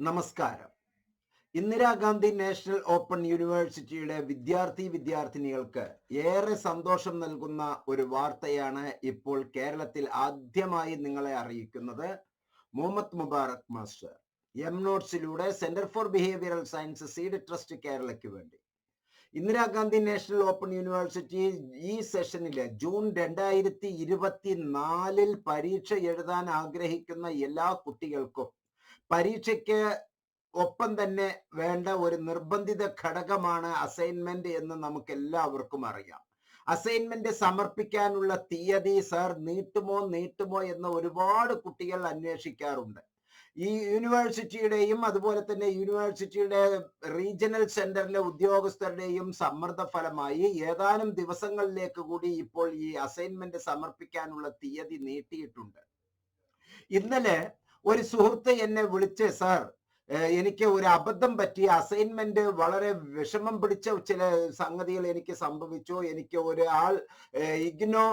നമസ്കാരം. Indira Gandhi national open യൂണിവേഴ്സിറ്റിയുടെ വിദ്യാർത്ഥി വിദ്യാർത്ഥിനികൾക്ക് ഏറെ സന്തോഷം നൽകുന്ന ഒരു വാർത്തയാണ് ഇപ്പോൾ കേരളത്തിൽ ആദ്യമായി നിങ്ങളെ അറിയിക്കുന്നത് Muhammad Mubarak master. M നോട്ട്സിലൂടെ centre for behavioural science seed trust കേരളയ്ക്ക് വേണ്ടി. ഇന്ദിരാഗാന്ധി നാഷണൽ ഓപ്പൺ യൂണിവേഴ്സിറ്റി ഈ സെഷനിൽ ജൂൺ രണ്ടായിരത്തി ഇരുപത്തി നാലിൽ പരീക്ഷ എഴുതാൻ ആഗ്രഹിക്കുന്ന എല്ലാ കുട്ടികൾക്കും പരീക്ഷയ്ക്ക് ഒപ്പം തന്നെ വേണ്ട ഒരു നിർബന്ധിത ഘടകമാണ് അസൈൻമെന്റ് എന്ന് നമുക്ക് എല്ലാവർക്കും അറിയാം. അസൈൻമെന്റ് സമർപ്പിക്കാനുള്ള തീയതി സർ നീട്ടുമോ നീട്ടുമോ എന്ന് ഒരുപാട് കുട്ടികൾ അന്വേഷിക്കാറുണ്ട്. ഈ യൂണിവേഴ്സിറ്റിയുടെയും അതുപോലെ തന്നെ യൂണിവേഴ്സിറ്റിയുടെ റീജിയണൽ സെന്ററിലെ ഉദ്യോഗസ്ഥരുടെയും സമ്മർദ്ദ ഫലമായി ഏതാനും ദിവസങ്ങളിലേക്ക് കൂടി ഇപ്പോൾ ഈ അസൈൻമെന്റ് സമർപ്പിക്കാനുള്ള തീയതി നീട്ടിയിട്ടുണ്ട്. ഇന്നലെ ഒരു സുഹൃത്ത് എന്നെ വിളിച്ച് സാർ എനിക്ക് ഒരു അബദ്ധം പറ്റിയ അസൈൻമെന്റ് വളരെ വിഷമം പിടിച്ച ചില സംഗതികൾ എനിക്ക് സംഭവിച്ചു. എനിക്ക് ഒരു ആൾ ഇഗ്നോ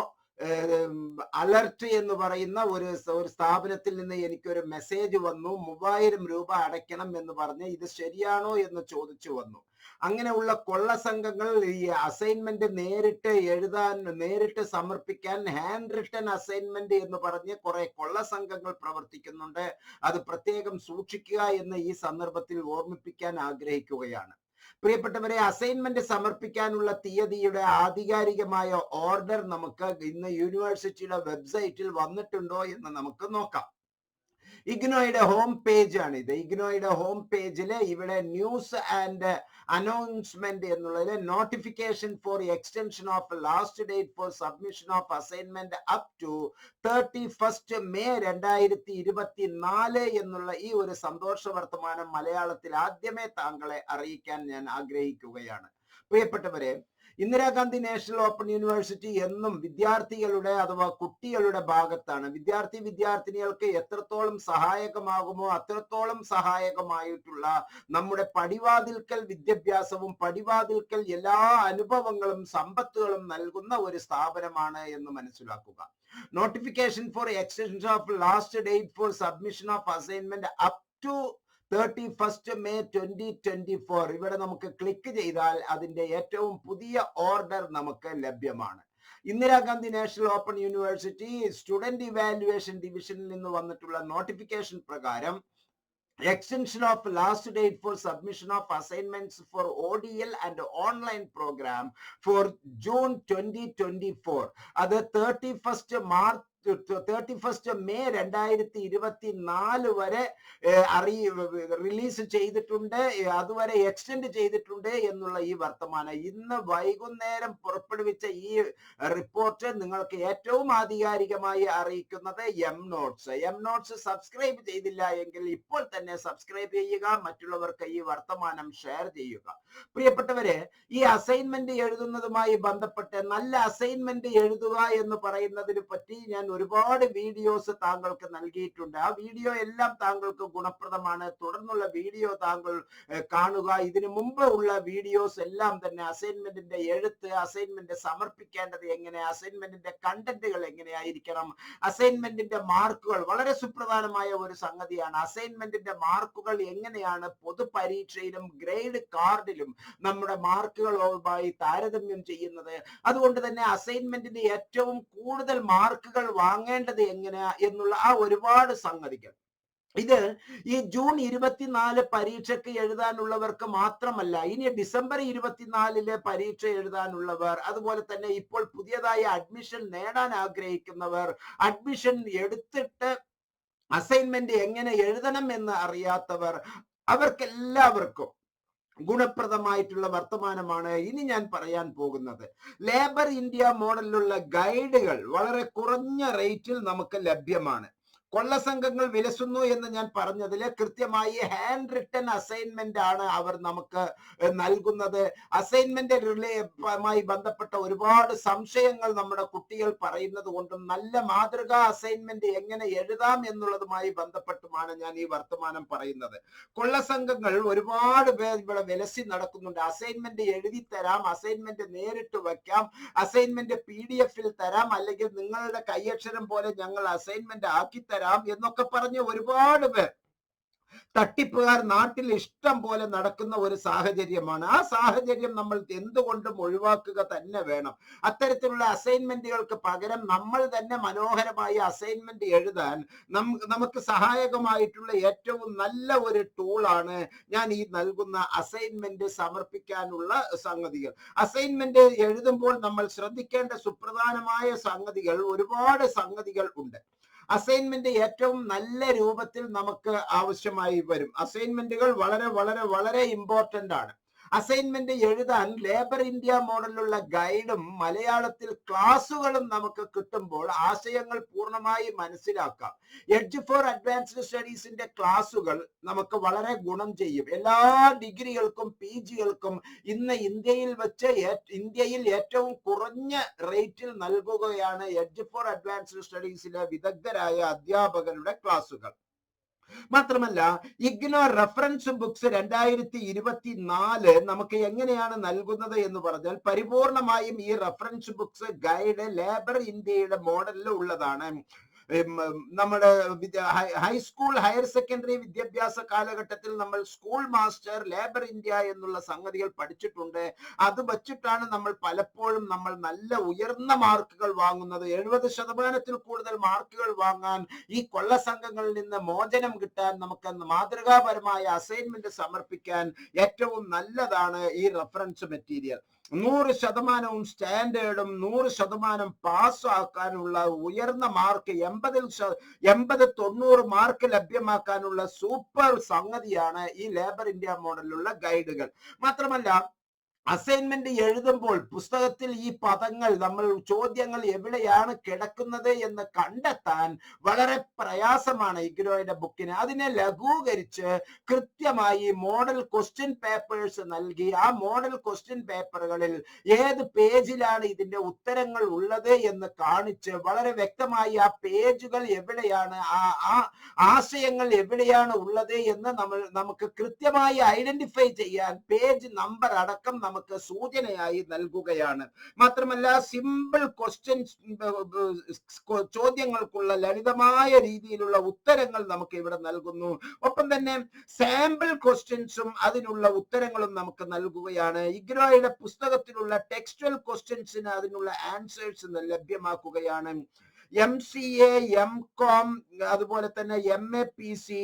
അലർട്ട് എന്ന് പറയുന്ന ഒരു ഒരു സ്ഥാപനത്തിൽ നിന്ന് എനിക്കൊരു മെസ്സേജ് വന്നു. മൂവായിരം രൂപ അടയ്ക്കണം എന്ന് പറഞ്ഞ് ഇത് ശരിയാണോ എന്ന് ചോദിച്ചു വന്നു. അങ്ങനെയുള്ള കൊള്ള സംഘങ്ങൾ ഈ അസൈൻമെന്റ് നേരിട്ട് എഴുതാൻ നേരിട്ട് സമർപ്പിക്കാൻ ഹാൻഡ് റിട്ടൺ അസൈൻമെന്റ് എന്ന് പറഞ്ഞ് കുറെ കൊള്ള സംഘങ്ങൾ പ്രവർത്തിക്കുന്നുണ്ട്. അത് പ്രത്യേകം സൂക്ഷിക്കുക എന്ന് ഈ സന്ദർഭത്തിൽ ഓർമ്മിപ്പിക്കാൻ ആഗ്രഹിക്കുകയാണ്. പ്രിയപ്പെട്ടവരെ അസൈൻമെന്റ് സമർപ്പിക്കാനുള്ള തീയതിയുടെ ആധികാരികമായ ഓർഡർ നമുക്ക് ഇന്ന് യൂണിവേഴ്സിറ്റിയുടെ വെബ്സൈറ്റിൽ വന്നിട്ടുണ്ടോ എന്ന് നമുക്ക് നോക്കാം. ഇഗ്നോയുടെ ഹോം പേജ് ആണ് ഇത് ഇഗ്നോയുടെ ഹോം പേജിൽ ഇവിടെ ന്യൂസ് ആൻഡ് അനൗൺസ്മെന്റ് എന്നുള്ളതിൽ notification for extension of last date for submission of assignment up to thirty first May രണ്ടായിരത്തി ഇരുപത്തി നാല് എന്നുള്ള ഈ ഒരു സന്തോഷ വർത്തമാനം മലയാളത്തിൽ ആദ്യമേ താങ്കളെ അറിയിക്കാൻ ഞാൻ ആഗ്രഹിക്കുകയാണ്. പ്രിയപ്പെട്ടവരെ ഇന്ദിരാഗാന്ധി നാഷണൽ ഓപ്പൺ യൂണിവേഴ്സിറ്റി എന്നും വിദ്യാർത്ഥികളുടെ അഥവാ കുട്ടികളുടെ ഭാഗത്താണ്. വിദ്യാർത്ഥി വിദ്യാർത്ഥിനികൾക്ക് എത്രത്തോളം സഹായകമാകുമോ അത്രത്തോളം സഹായകമായിട്ടുള്ള നമ്മുടെ പടിവാതിൽക്കൽ വിദ്യാഭ്യാസവും പടിവാതിൽക്കൽ എല്ലാ അനുഭവങ്ങളും സമ്പത്തുകളും നൽകുന്ന ഒരു സ്ഥാപനമാണ് എന്ന് മനസ്സിലാക്കുക. Notification for extension of last date for submission of assignment up to thirty first May twenty twenty four ഇവിടെ നമുക്ക് ക്ലിക്ക് ചെയ്താൽ അതിന്റെ ഏറ്റവും പുതിയ ഓർഡർ നമുക്ക് ലഭ്യമാണ്. Indira Gandhi national open university student evaluation ഡിവിഷനിൽ നിന്ന് വന്നിട്ടുള്ള നോട്ടിഫിക്കേഷൻ പ്രകാരം extension of last date for submission of assignments for ODL and online program for June 2024 അത് thirty first March thirty first May രണ്ടായിരത്തി ഇരുപത്തി നാല് വരെ അറി റിലീസ് ചെയ്തിട്ടുണ്ട്. അതുവരെ എക്സ്റ്റെൻഡ് ചെയ്തിട്ടുണ്ട് എന്നുള്ള ഈ വർത്തമാനം. ഇന്ന് വൈകുന്നേരം പുറപ്പെടുവിച്ച ഈ റിപ്പോർട്ട് നിങ്ങൾക്ക് ഏറ്റവും ആധികാരികമായി അറിയിക്കുന്നത് M notes M notes subscribe ചെയ്തില്ല എങ്കിൽ ഇപ്പോൾ തന്നെ സബ്സ്ക്രൈബ് ചെയ്യുക മറ്റുള്ളവർക്ക് ഈ വർത്തമാനം ഷെയർ ചെയ്യുക. പ്രിയപ്പെട്ടവരെ ഈ അസൈൻമെന്റ് എഴുതുന്നതുമായി ബന്ധപ്പെട്ട് നല്ല അസൈൻമെന്റ് എഴുതുക എന്ന് പറയുന്നതിനെ പറ്റി ഞാൻ ഒരുപാട് വീഡിയോസ് താങ്കൾക്ക് നൽകിയിട്ടുണ്ട്. ആ വീഡിയോ എല്ലാം താങ്കൾക്ക് ഗുണപ്രദമാണ്. തുടർന്നുള്ള വീഡിയോ താങ്കൾ കാണുക. ഇതിനു മുമ്പ് ഉള്ള വീഡിയോസ് എല്ലാം തന്നെ അസൈൻമെന്റിന്റെ എഴുത്ത് അസൈൻമെന്റ് സമർപ്പിക്കേണ്ടത് എങ്ങനെ അസൈൻമെന്റിന്റെ കണ്ടന്റുകൾ എങ്ങനെയായിരിക്കണം അസൈൻമെന്റിന്റെ മാർക്കുകൾ വളരെ സുപ്രധാനമായ ഒരു സംഗതിയാണ്. അസൈൻമെന്റിന്റെ മാർക്കുകൾ എങ്ങനെയാണ് പൊതുപരീക്ഷയിലും ഗ്രേഡ് കാർഡിലും നമ്മുടെ മാർക്കുകളുമായി താരതമ്യം ചെയ്യുന്നത്? അതുകൊണ്ട് തന്നെ അസൈൻമെന്റിന് ഏറ്റവും കൂടുതൽ മാർക്കുകൾ വാങ്ങേണ്ടത് എങ്ങനെയാ എന്നുള്ള ആ ഒരുപാട് സംഗതികൾ. ഇത് ഈ ജൂൺ ഇരുപത്തിനാല് പരീക്ഷയ്ക്ക് എഴുതാനുള്ളവർക്ക് മാത്രമല്ല ഇനി ഡിസംബർ ഇരുപത്തിനാലിലെ പരീക്ഷ എഴുതാനുള്ളവർ അതുപോലെ തന്നെ ഇപ്പോൾ പുതിയതായി അഡ്മിഷൻ നേടാൻ ആഗ്രഹിക്കുന്നവർ അഡ്മിഷൻ എടുത്തിട്ട് അസൈൻമെന്റ് എങ്ങനെ എഴുതണം എന്ന് അറിയാത്തവർ അവർക്കെല്ലാവർക്കും ഗുണപ്രദമായിട്ടുള്ള വർത്തമാനമാണ് ഇനി ഞാൻ പറയാൻ പോകുന്നത്. ലേബർ ഇന്ത്യ മോഡലിലുള്ള ഗൈഡുകൾ വളരെ കുറഞ്ഞ റേറ്റിൽ നമുക്ക് ലഭ്യമാണ്. കൊള്ളസംഘങ്ങൾ വിലസുന്നു എന്ന് ഞാൻ പറഞ്ഞതിൽ കൃത്യമായി ഹാൻഡ് റിട്ടൺ അസൈൻമെന്റ് ആണ് അവർ നമുക്ക് നൽകുന്നത്. അസൈൻമെന്റ് റിലേമായി ബന്ധപ്പെട്ട ഒരുപാട് സംശയങ്ങൾ നമ്മുടെ കുട്ടികൾ പറയുന്നത് കൊണ്ടും നല്ല മാതൃകാ അസൈൻമെന്റ് എങ്ങനെ എഴുതാം എന്നുള്ളതുമായി ബന്ധപ്പെട്ടുമാണ് ഞാൻ ഈ വർത്തമാനം പറയുന്നത്. കൊള്ള കൊള്ളസംഘങ്ങൾ ഒരുപാട് പേർ ഇവിടെ വിലസി നടക്കുന്നുണ്ട്. അസൈൻമെന്റ് എഴുതി തരാം അസൈൻമെന്റ് നേരിട്ട് വെക്കാം അസൈൻമെന്റ് പി ഡി എഫിൽ തരാം അല്ലെങ്കിൽ നിങ്ങളുടെ കൈയക്ഷരം പോലെ ഞങ്ങൾ അസൈൻമെന്റ് ആക്കി തരാം. എന്നൊക്കെ പറഞ്ഞ് ഒരുപാട് പേർ. തട്ടിപ്പുകാർ നാട്ടിൽ ഇഷ്ടം പോലെ നടക്കുന്ന ഒരു സാഹചര്യമാണ്. ആ സാഹചര്യം നമ്മൾ എന്തുകൊണ്ടും ഒഴിവാക്കുക തന്നെ വേണം. അത്തരത്തിലുള്ള അസൈൻമെന്റുകൾക്ക് പകരം നമ്മൾ തന്നെ മനോഹരമായി അസൈൻമെന്റ് എഴുതാൻ നമുക്ക് സഹായകമായിട്ടുള്ള ഏറ്റവും നല്ല ഒരു ടൂളാണ് ഞാൻ ഈ നൽകുന്ന അസൈൻമെന്റ് സമർപ്പിക്കാനുള്ള സംഗതികൾ. അസൈൻമെന്റ് എഴുതുമ്പോൾ നമ്മൾ ശ്രദ്ധിക്കേണ്ട സുപ്രധാനമായ സംഗതികൾ ഒരുപാട് സംഗതികൾ ഉണ്ട്. അസൈൻമെന്റ് ഏറ്റവും നല്ല രൂപത്തിൽ നമുക്ക് ആവശ്യമായി വരും. അസൈൻമെന്റുകൾ വളരെ വളരെ വളരെ ഇമ്പോർട്ടന്റ് ആണ്. അസൈൻമെന്റ് എഴുതാൻ ലേബർ ഇന്ത്യ മോഡലിലുള്ള ഗൈഡും മലയാളത്തിൽ ക്ലാസ്സുകളും നമുക്ക് കിട്ടുമ്പോൾ ആശയങ്ങൾ പൂർണമായി മനസ്സിലാക്കാം. എഡ്ജ് ഫോർ അഡ്വാൻസ്ഡ് സ്റ്റഡീസിന്റെ ക്ലാസ്സുകൾ നമുക്ക് വളരെ ഗുണം ചെയ്യും. എല്ലാ ഡിഗ്രികൾക്കും പി ജികൾക്കും ഇന്ന് ഇന്ത്യയിൽ വെച്ച് ഇന്ത്യയിൽ ഏറ്റവും കുറഞ്ഞ റേറ്റിൽ നൽകുകയാണ് എഡ്ജ് ഫോർ അഡ്വാൻസ്ഡ് സ്റ്റഡീസിലെ വിദഗ്ധരായ അധ്യാപകരുടെ ക്ലാസ്സുകൾ മാത്രമല്ല ഇഗ്നോ റെഫറൻസ് ബുക്സ് രണ്ടായിരത്തി ഇരുപത്തി നാല് നമുക്ക് എങ്ങനെയാണ് നൽകുന്നത് എന്ന് പറഞ്ഞാൽ പരിപൂർണമായും ഈ റെഫറൻസ് ബുക്സ് ഗൈഡ് ലേബർ ഇന്ത്യയുടെ മോഡലിൽ ഉള്ളതാണ്. നമ്മുടെ ഹൈസ്കൂൾ ഹയർ സെക്കൻഡറി വിദ്യാഭ്യാസ കാലഘട്ടത്തിൽ നമ്മൾ സ്കൂൾ മാസ്റ്റർ ലേബർ ഇന്ത്യ എന്നുള്ള സംഗതികൾ പഠിച്ചിട്ടുണ്ട്. അത് വച്ചിട്ടാണ് നമ്മൾ പലപ്പോഴും നമ്മൾ നല്ല ഉയർന്ന മാർക്കുകൾ വാങ്ങുന്നത്. എഴുപത് ശതമാനത്തിൽ കൂടുതൽ മാർക്കുകൾ വാങ്ങാൻ ഈ കൊള്ള സംഘങ്ങളിൽ നിന്ന് മോചനം കിട്ടാൻ നമുക്ക് മാതൃകാപരമായ അസൈൻമെന്റ് സമർപ്പിക്കാൻ ഏറ്റവും നല്ലതാണ് ഈ റെഫറൻസ് മെറ്റീരിയൽ നൂറ് ശതമാനവും സ്റ്റാൻഡേർഡും നൂറ് ശതമാനം പാസ് ആക്കാനുള്ള ഉയർന്ന മാർക്ക് എൺപതിൽ എൺപത് തൊണ്ണൂറ് മാർക്ക് ലഭ്യമാക്കാനുള്ള സൂപ്പർ സംഗതിയാണ് ഈ ലേബർ ഇന്ത്യ മോഡലിലുള്ള ഗൈഡുകൾ മാത്രമല്ല അസൈൻമെന്റ് എഴുതുമ്പോൾ പുസ്തകത്തിൽ ഈ പദങ്ങൾ നമ്മൾ ചോദ്യങ്ങൾ എവിടെയാണ് കിടക്കുന്നത് എന്ന് കണ്ടെത്താൻ വളരെ പ്രയാസമാണ് ഇഗ്രോയുടെ ബുക്കിന്. അതിനെ ലഘൂകരിച്ച് കൃത്യമായി മോഡൽ ക്വസ്റ്റ്യൻ പേപ്പേഴ്സ് നൽകി. ആ മോഡൽ ക്വസ്റ്റ്യൻ പേപ്പറുകളിൽ ഏത് പേജിലാണ് ഇതിന്റെ ഉത്തരങ്ങൾ ഉള്ളത് എന്ന് കാണിച്ച് വളരെ വ്യക്തമായി ആ പേജുകൾ എവിടെയാണ് ആ ആ ആശയങ്ങൾ എവിടെയാണ് ഉള്ളത് എന്ന് നമ്മൾ നമുക്ക് കൃത്യമായി ഐഡന്റിഫൈ ചെയ്യാൻ പേജ് നമ്പർ അടക്കം നമുക്ക് സൂചനയായി നൽകുകയാണ്. മാത്രമല്ല സിമ്പിൾ ക്വസ്റ്റ്യൻ ചോദ്യങ്ങൾക്കുള്ള ലളിതമായ രീതിയിലുള്ള ഉത്തരങ്ങൾ നമുക്ക് ഇവിടെ നൽകുന്നു. ഒപ്പം തന്നെ സാമ്പിൾ ക്വസ്റ്റ്യൻസും അതിനുള്ള ഉത്തരങ്ങളും നമുക്ക് നൽകുകയാണ്. ഇഗ്രോയുടെ പുസ്തകത്തിലുള്ള ടെക്സ്റ്റൽ ക്വസ്റ്റ്യൻസിന് അതിനുള്ള ആൻസേഴ്സ് ലഭ്യമാക്കുകയാണ്. M C A M com അതുപോലെ തന്നെ M A P C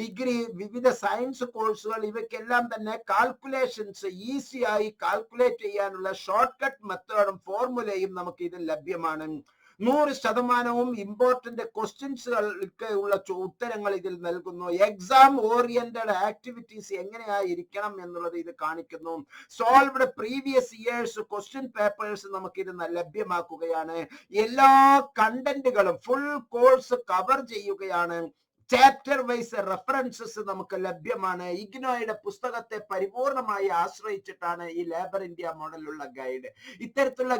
degree വിവിധ സയൻസ് കോഴ്സുകൾ ഇവയ്ക്കെല്ലാം തന്നെ കാൽക്കുലേഷൻസ് ഈസിയായി കാൽക്കുലേറ്റ് ചെയ്യാനുള്ള ഷോർട്ട് കട്ട് മെത്തേഡും ഫോർമുലയും നമുക്ക് ഇതിൽ ലഭ്യമാണ്. നൂറ് ശതമാനവും ഇമ്പോർട്ടന്റ് ക്വസ്റ്റ്യൻസുകൾക്ക് ഉള്ള ഉത്തരങ്ങൾ ഇതിൽ നൽകുന്നു. എക്സാം ഓറിയന്റഡ് ആക്ടിവിറ്റീസ് എങ്ങനെയായിരിക്കണം എന്നുള്ളത് ഇത് കാണിക്കുന്നു. Solved previous years question papers നമുക്ക് ഇത് ലഭ്യമാക്കുകയാണ്. എല്ലാ കണ്ടന്റുകളും ഫുൾ കോഴ്സ് കവർ ചെയ്യുകയാണ്. ചാപ്റ്റർ വൈസ് റെഫറൻസസ് നമുക്ക് ലഭ്യമാണ്. ഇഗ്നോയുടെ പുസ്തകത്തെ പരിപൂർണമായി ആശ്രയിച്ചിട്ടാണ് ഈ ലേബർ ഇന്ത്യ മോഡലുള്ള ഗൈഡ് ഇത്തരത്തിലുള്ള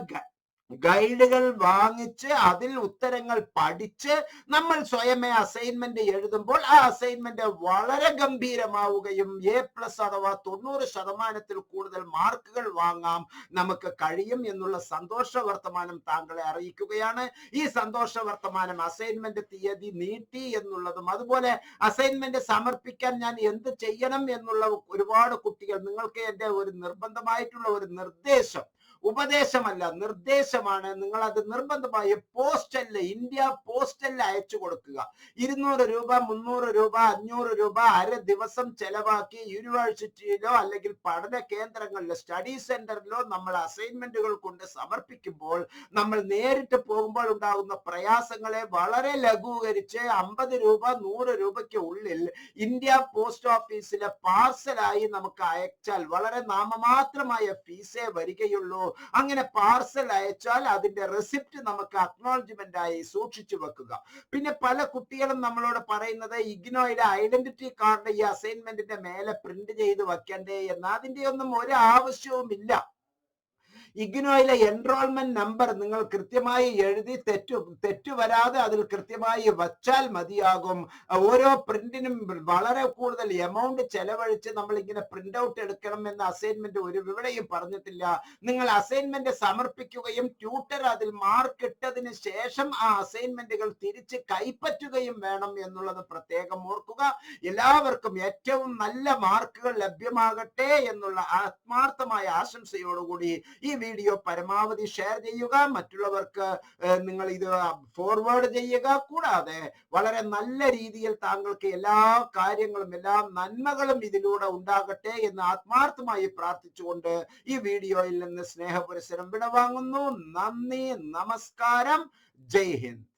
ഗൈഡുകൾ വാങ്ങിച്ച് അതിൽ ഉത്തരങ്ങൾ പഠിച്ച് നമ്മൾ സ്വയമേ അസൈൻമെന്റ് എഴുതുമ്പോൾ ആ അസൈൻമെന്റ് വളരെ ഗംഭീരമാവുകയും എ പ്ലസ് അഥവാ തൊണ്ണൂറ് ശതമാനത്തിൽ കൂടുതൽ മാർക്കുകൾ വാങ്ങാം നമുക്ക് കഴിയും എന്നുള്ള സന്തോഷ വർത്തമാനം താങ്കളെ അറിയിക്കുകയാണ്. ഈ സന്തോഷ വർത്തമാനം അസൈൻമെന്റ് തീയതി നീട്ടി എന്നുള്ളതും അതുപോലെ അസൈൻമെന്റ് സമർപ്പിക്കാൻ ഞാൻ എന്ത് ചെയ്യണം എന്നുള്ള ഒരുപാട് കുട്ടികൾ നിങ്ങൾക്ക് എന്റെ ഒരു നിർബന്ധമായിട്ടുള്ള ഒരു നിർദ്ദേശം ഉപദേശമല്ല നിർദ്ദേശമാണ്. നിങ്ങൾ അത് നിർബന്ധമായി പോസ്റ്റല്ല ഇന്ത്യ പോസ്റ്റലിൽ അയച്ചു കൊടുക്കുക. ഇരുന്നൂറ് രൂപ മുന്നൂറ് രൂപ അഞ്ഞൂറ് രൂപ അര ദിവസം ചെലവാക്കി യൂണിവേഴ്സിറ്റിയിലോ അല്ലെങ്കിൽ പഠന കേന്ദ്രങ്ങളിലോ സ്റ്റഡി സെന്ററിലോ നമ്മൾ അസൈൻമെന്റുകൾ കൊണ്ട് സമർപ്പിക്കുമ്പോൾ നമ്മൾ നേരിട്ട് പോകുമ്പോൾ ഉണ്ടാകുന്ന പ്രയാസങ്ങളെ വളരെ ലഘൂകരിച്ച് അമ്പത് രൂപ നൂറ് രൂപയ്ക്ക് ഉള്ളിൽ ഇന്ത്യ പോസ്റ്റ് ഓഫീസിലെ പാർസലായി നമുക്ക് അയച്ചാൽ വളരെ നാമമാത്രമായ ഫീസേ വരികയുള്ളൂ. അങ്ങനെ പാർസൽ അയച്ചാൽ അതിന്റെ റെസിപ്റ്റ് നമുക്ക് അക്നോളജ്മെന്റ് ആയി സൂക്ഷിച്ചു വെക്കുക. പിന്നെ പല കുട്ടികളും നമ്മളോട് പറയുന്നത് ഇഗ്നോയുടെ ഐഡന്റിറ്റി കാർഡ് ഈ അസൈൻമെന്റിന്റെ മേലെ പ്രിന്റ് ചെയ്ത് വെക്കണ്ടേ എന്ന്. അതിന്റെ ഒന്നും ഒരു ആവശ്യവും ഇല്ല ഇഗ്നോയിലെ എൻറോൾമെന്റ് നമ്പർ നിങ്ങൾ കൃത്യമായി എഴുതി തെറ്റു തെറ്റു വരാതെ അതിൽ കൃത്യമായി വച്ചാൽ മതിയാകും. ഓരോ പ്രിന്റിനും വളരെ കൂടുതൽ എമൗണ്ട് ചെലവഴിച്ച് നമ്മൾ ഇങ്ങനെ പ്രിന്റ് ഔട്ട് എടുക്കണം എന്ന അസൈൻമെന്റ് ഒരു ഇവിടെയും പറഞ്ഞിട്ടില്ല. നിങ്ങൾ അസൈൻമെന്റ് സമർപ്പിക്കുകയും ട്യൂട്ടർ അതിൽ മാർക്ക് ഇട്ടതിന് ശേഷം ആ അസൈൻമെന്റുകൾ തിരിച്ച് കൈപ്പറ്റുകയും വേണം എന്നുള്ളത് പ്രത്യേകം ഓർക്കുക. എല്ലാവർക്കും ഏറ്റവും നല്ല മാർക്കുകൾ ലഭ്യമാകട്ടെ എന്നുള്ള ആത്മാർത്ഥമായ ആശംസയോടുകൂടി ഈ വീഡിയോ പരമാവധി ഷെയർ ചെയ്യുക. മറ്റുള്ളവർക്ക് നിങ്ങൾ ഇത് ഫോർവേഡ് ചെയ്യുക. കൂടാതെ വളരെ നല്ല രീതിയിൽ താങ്കൾക്ക് എല്ലാ കാര്യങ്ങളും എല്ലാ നന്മകളും ഇതിലൂടെ ഉണ്ടാകട്ടെ എന്ന് ആത്മാർത്ഥമായി പ്രാർത്ഥിച്ചുകൊണ്ട് ഈ വീഡിയോയിൽ നിന്ന് സ്നേഹപുരസരം വിടവാങ്ങുന്നു. നന്ദി നമസ്കാരം. ജയ് ഹിന്ദ്.